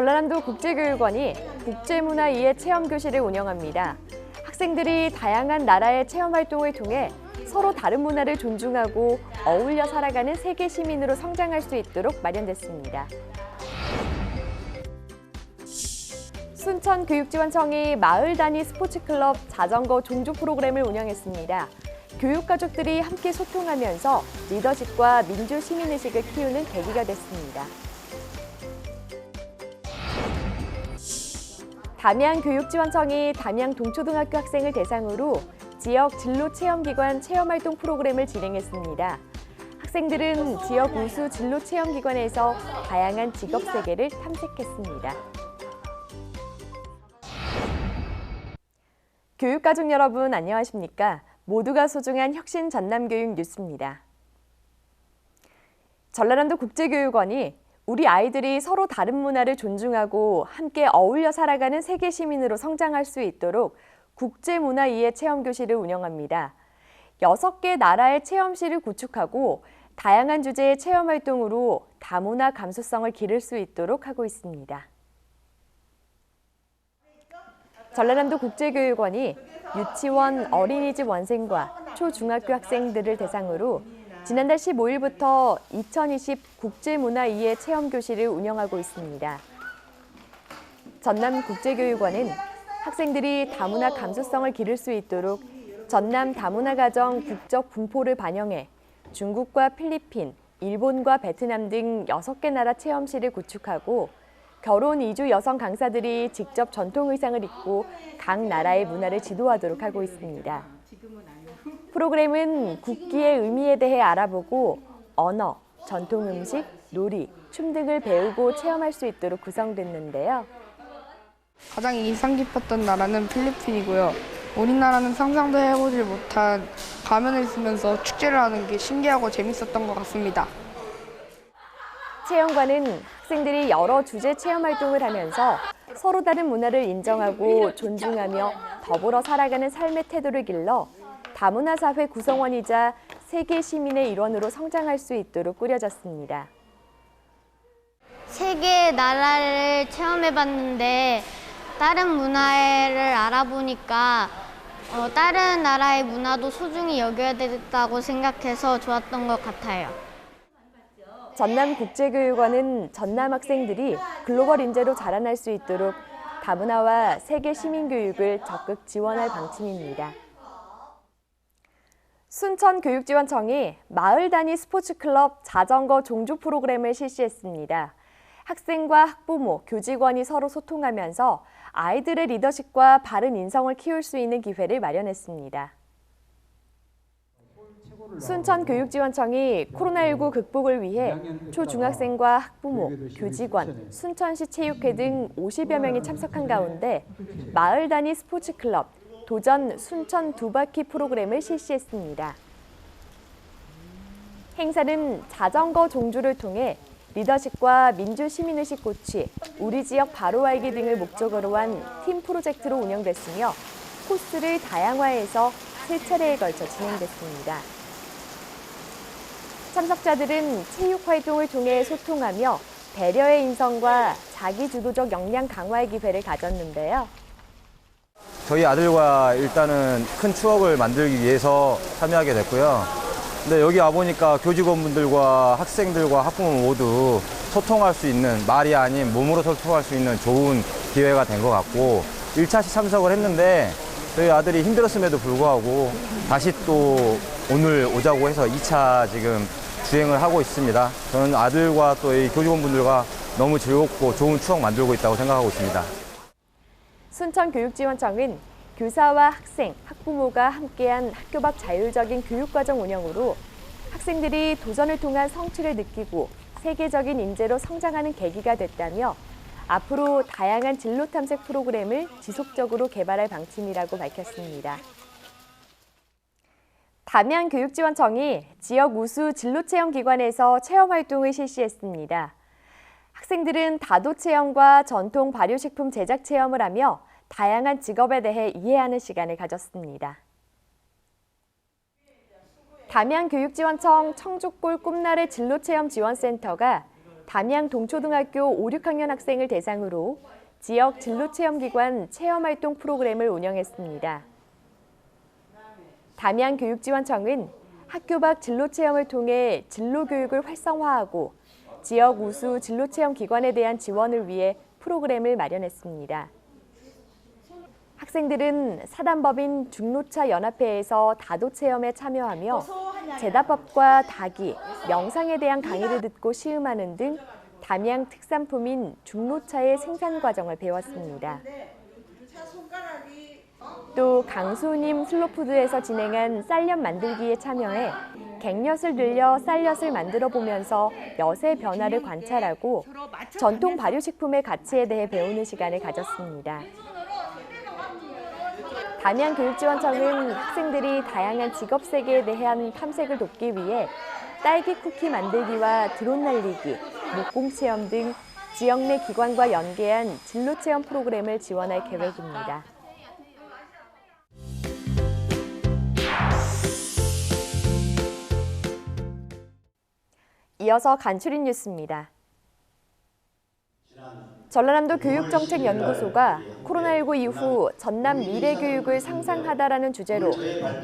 전라남도 국제교육원이 국제문화 이해 체험 교실을 운영합니다. 학생들이 다양한 나라의 체험 활동을 통해 서로 다른 문화를 존중하고 어울려 살아가는 세계 시민으로 성장할 수 있도록 마련됐습니다. 순천교육지원청이 마을 단위 스포츠클럽 자전거 종주 프로그램을 운영했습니다. 교육 가족들이 함께 소통하면서 리더십과 민주 시민의식을 키우는 계기가 됐습니다. 담양교육지원청이 담양 동초등학교 학생을 대상으로 지역 진로 체험기관 체험활동 프로그램을 진행했습니다. 학생들은 지역 우수 진로 체험기관에서 다양한 직업 세계를 탐색했습니다. 교육가족 여러분 안녕하십니까? 모두가 소중한 혁신 전남교육 뉴스입니다. 전라남도 국제교육원이 우리 아이들이 서로 다른 문화를 존중하고 함께 어울려 살아가는 세계 시민으로 성장할 수 있도록 국제문화 이해 체험 교실을 운영합니다. 여섯 개 나라의 체험실을 구축하고 다양한 주제의 체험 활동으로 다문화 감수성을 기를 수 있도록 하고 있습니다. 전라남도 국제교육원이 유치원, 어린이집 원생과 초중학교 학생들을 대상으로 지난달 15일부터 2020 국제문화 이해 체험교실을 운영하고 있습니다. 전남국제교육원은 학생들이 다문화 감수성을 기를 수 있도록 전남 다문화 가정 국적 분포를 반영해 중국과 필리핀, 일본과 베트남 등 6개 나라 체험실을 구축하고 결혼 이주 여성 강사들이 직접 전통 의상을 입고 각 나라의 문화를 지도하도록 하고 있습니다. 프로그램은 국기의 의미에 대해 알아보고 언어, 전통 음식, 놀이, 춤 등을 배우고 체험할 수 있도록 구성됐는데요. 가장 인상 깊었던 나라는 필리핀이고요. 우리나라는 상상도 해보질 못한 가면을 쓰면서 축제를 하는 게 신기하고 재밌었던 것 같습니다. 체험관은 학생들이 여러 주제 체험 활동을 하면서 서로 다른 문화를 인정하고 존중하며 더불어 살아가는 삶의 태도를 길러 다문화 사회 구성원이자 세계 시민의 일원으로 성장할 수 있도록 꾸려졌습니다. 세계 나라를 체험해봤는데 다른 문화를 알아보니까 어, 다른 나라의 문화도 소중히 여겨야 되겠다고 생각해서 좋았던 것 같아요. 전남국제교육원은 전남 학생들이 글로벌 인재로 자라날 수 있도록 다문화와 세계 시민 교육을 적극 지원할 방침입니다. 순천교육지원청이 마을 단위 스포츠클럽 자전거 종주 프로그램을 실시했습니다. 학생과 학부모, 교직원이 서로 소통하면서 아이들의 리더십과 바른 인성을 키울 수 있는 기회를 마련했습니다. 순천교육지원청이 코로나19 극복을 위해 초중학생과 학부모, 교직원, 순천시 체육회 등 50여 명이 참석한 가운데 마을 단위 스포츠클럽, 도전 순천 두 바퀴 프로그램을 실시했습니다. 행사는 자전거 종주를 통해 리더십과 민주 시민의식 고취, 우리 지역 바로 알기 등을 목적으로 한 팀 프로젝트로 운영됐으며 코스를 다양화해서 세 차례에 걸쳐 진행됐습니다. 참석자들은 체육 활동을 통해 소통하며 배려의 인성과 자기 주도적 역량 강화의 기회를 가졌는데요. 저희 아들과 일단은 큰 추억을 만들기 위해서 참여하게 됐고요. 근데 여기 와보니까 교직원분들과 학생들과 학부모 모두 소통할 수 있는 말이 아닌 몸으로 소통할 수 있는 좋은 기회가 된 것 같고 1차시 참석을 했는데 저희 아들이 힘들었음에도 불구하고 다시 또 오늘 오자고 해서 2차 지금 주행을 하고 있습니다. 저는 아들과 또 이 교직원분들과 너무 즐겁고 좋은 추억 만들고 있다고 생각하고 있습니다. 순천교육지원청은 교사와 학생, 학부모가 함께한 학교 밖 자율적인 교육과정 운영으로 학생들이 도전을 통한 성취를 느끼고 세계적인 인재로 성장하는 계기가 됐다며 앞으로 다양한 진로 탐색 프로그램을 지속적으로 개발할 방침이라고 밝혔습니다. 담양교육지원청이 지역 우수 진로체험기관에서 체험활동을 실시했습니다. 학생들은 다도 체험과 전통 발효식품 제작 체험을 하며 다양한 직업에 대해 이해하는 시간을 가졌습니다. 담양교육지원청 청주골 꿈나래 진로체험 지원센터가 담양 동초등학교 5, 6학년 학생을 대상으로 지역 진로체험기관 체험활동 프로그램을 운영했습니다. 담양교육지원청은 학교 밖 진로체험을 통해 진로교육을 활성화하고 지역 우수 진로체험 기관에 대한 지원을 위해 프로그램을 마련했습니다. 학생들은 사단법인 중로차 연합회에서 다도 체험에 참여하며 제다법과 다기, 명상에 대한 강의를 듣고 시음하는 등 담양 특산품인 중로차의 생산 과정을 배웠습니다. 또 강수님 슬로푸드에서 진행한 쌀엿 만들기에 참여해 갱엿을 늘려 쌀엿을 만들어 보면서 엿의 변화를 관찰하고 전통 발효식품의 가치에 대해 배우는 시간을 가졌습니다. 담양교육지원청은 학생들이 다양한 직업 세계에 대한 탐색을 돕기 위해 딸기 쿠키 만들기와 드론 날리기, 목공 체험 등 지역 내 기관과 연계한 진로 체험 프로그램을 지원할 계획입니다. 이어서 간추린 뉴스입니다. 전라남도 교육정책연구소가 코로나19 이후 전남 미래교육을 상상하다라는 주제로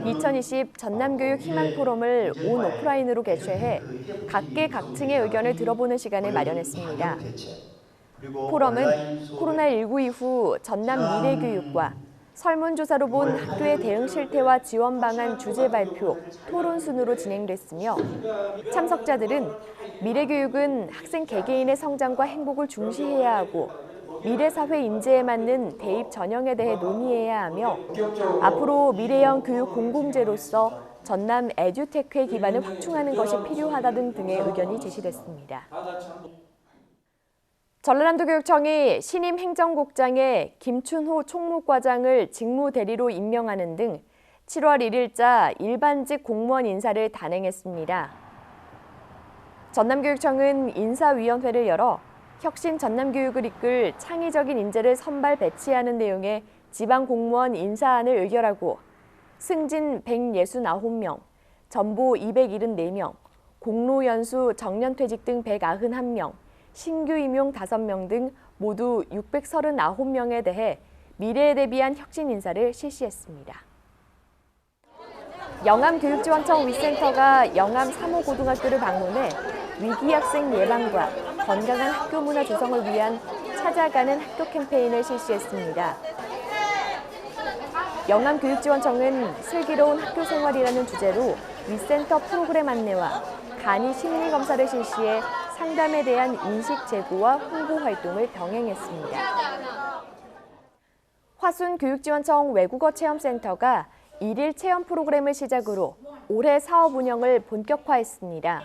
2020 전남교육 희망포럼을 온 오프라인으로 개최해 각계각층의 의견을 들어보는 시간을 마련했습니다. 포럼은 코로나19 이후 전남 미래교육과 설문조사로 본 학교의 대응 실태와 지원 방안 주제 발표, 토론 순으로 진행됐으며 참석자들은 미래교육은 학생 개개인의 성장과 행복을 중시해야 하고 미래 사회 인재에 맞는 대입 전형에 대해 논의해야 하며 앞으로 미래형 교육 공공재로서 전남 에듀테크의 기반을 확충하는 것이 필요하다 등 등의 의견이 제시됐습니다. 전라남도 교육청이 신임 행정국장에 김춘호 총무과장을 직무 대리로 임명하는 등 7월 1일자 일반직 공무원 인사를 단행했습니다. 전남교육청은 인사위원회를 열어 혁신 전남교육을 이끌 창의적인 인재를 선발 배치하는 내용의 지방 공무원 인사안을 의결하고 승진 169명, 전보 274명, 공로연수 정년퇴직 등 191명, 신규 임용 5명 등 모두 639명에 대해 미래에 대비한 혁신 인사를 실시했습니다. 영암교육지원청 위센터가 영암 3호 고등학교를 방문해 위기 학생 예방과 건강한 학교 문화 조성을 위한 찾아가는 학교 캠페인을 실시했습니다. 영암교육지원청은 슬기로운 학교 생활이라는 주제로 위센터 프로그램 안내와 간이 심리 검사를 실시해 상담에 대한 인식 제고와 홍보 활동을 병행했습니다. 화순 교육지원청 외국어 체험센터가 일일 체험 프로그램을 시작으로 올해 사업 운영을 본격화했습니다.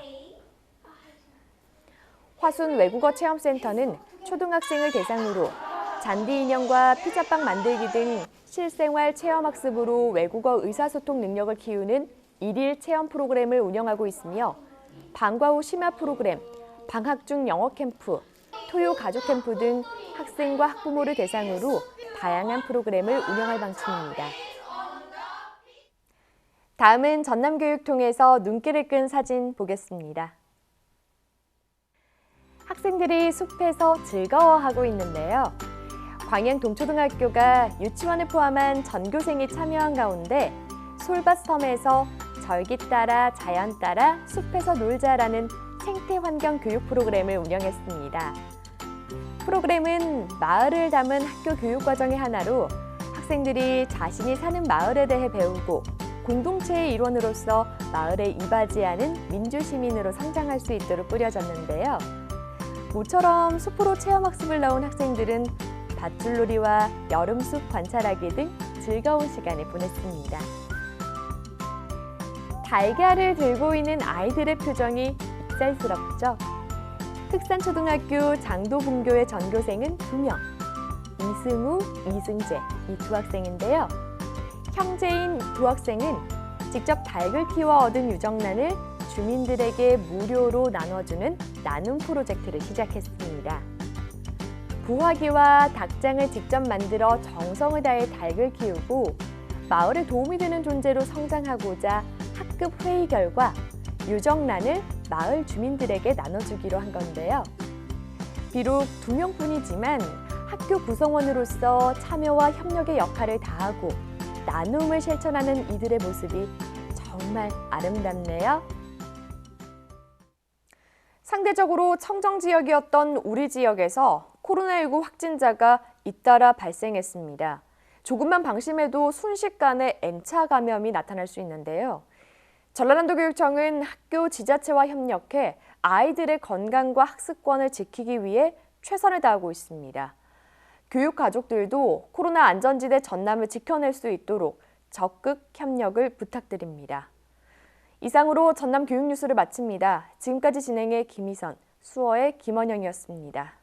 화순 외국어 체험센터는 초등학생을 대상으로 잔디 인형과 피자빵 만들기 등 실생활 체험 학습으로 외국어 의사소통 능력을 키우는 일일 체험 프로그램을 운영하고 있으며 방과 후 심화 프로그램, 방학 중 영어 캠프, 토요 가족 캠프 등 학생과 학부모를 대상으로 다양한 프로그램을 운영할 방침입니다. 다음은 전남교육 통해서 눈길을 끈 사진 보겠습니다. 학생들이 숲에서 즐거워하고 있는데요. 광양 동초등학교가 유치원을 포함한 전교생이 참여한 가운데 솔밭섬에서 절기 따라 자연 따라 숲에서 놀자라는 생태 환경 교육 프로그램을 운영했습니다. 프로그램은 마을을 담은 학교 교육 과정의 하나로 학생들이 자신이 사는 마을에 대해 배우고 공동체의 일원으로서 마을에 이바지하는 민주 시민으로 성장할 수 있도록 꾸려졌는데요. 모처럼 숲으로 체험 학습을 나온 학생들은 밧줄놀이와 여름숲 관찰하기 등 즐거운 시간을 보냈습니다. 달걀을 들고 있는 아이들의 표정이 익살스럽죠. 특산초등학교 장도분교의 전교생은 2명, 이승우, 이승재 이 두 학생인데요. 형제인 두 학생은 직접 닭을 키워 얻은 유정란을 주민들에게 무료로 나눠주는 나눔 프로젝트를 시작했습니다. 부화기와 닭장을 직접 만들어 정성을 다해 닭을 키우고 마을에 도움이 되는 존재로 성장하고자 학급 회의 결과 유정란을 마을 주민들에게 나눠주기로 한 건데요. 비록 두 명뿐이지만 학교 구성원으로서 참여와 협력의 역할을 다하고 나눔을 실천하는 이들의 모습이 정말 아름답네요. 상대적으로 청정 지역이었던 우리 지역에서 코로나19 확진자가 잇따라 발생했습니다. 조금만 방심해도 순식간에 N차 감염이 나타날 수 있는데요. 전라남도 교육청은 학교 지자체와 협력해 아이들의 건강과 학습권을 지키기 위해 최선을 다하고 있습니다. 교육 가족들도 코로나 안전지대 전남을 지켜낼 수 있도록 적극 협력을 부탁드립니다. 이상으로 전남 교육 뉴스를 마칩니다. 지금까지 진행의 김희선, 수어의 김원영이었습니다.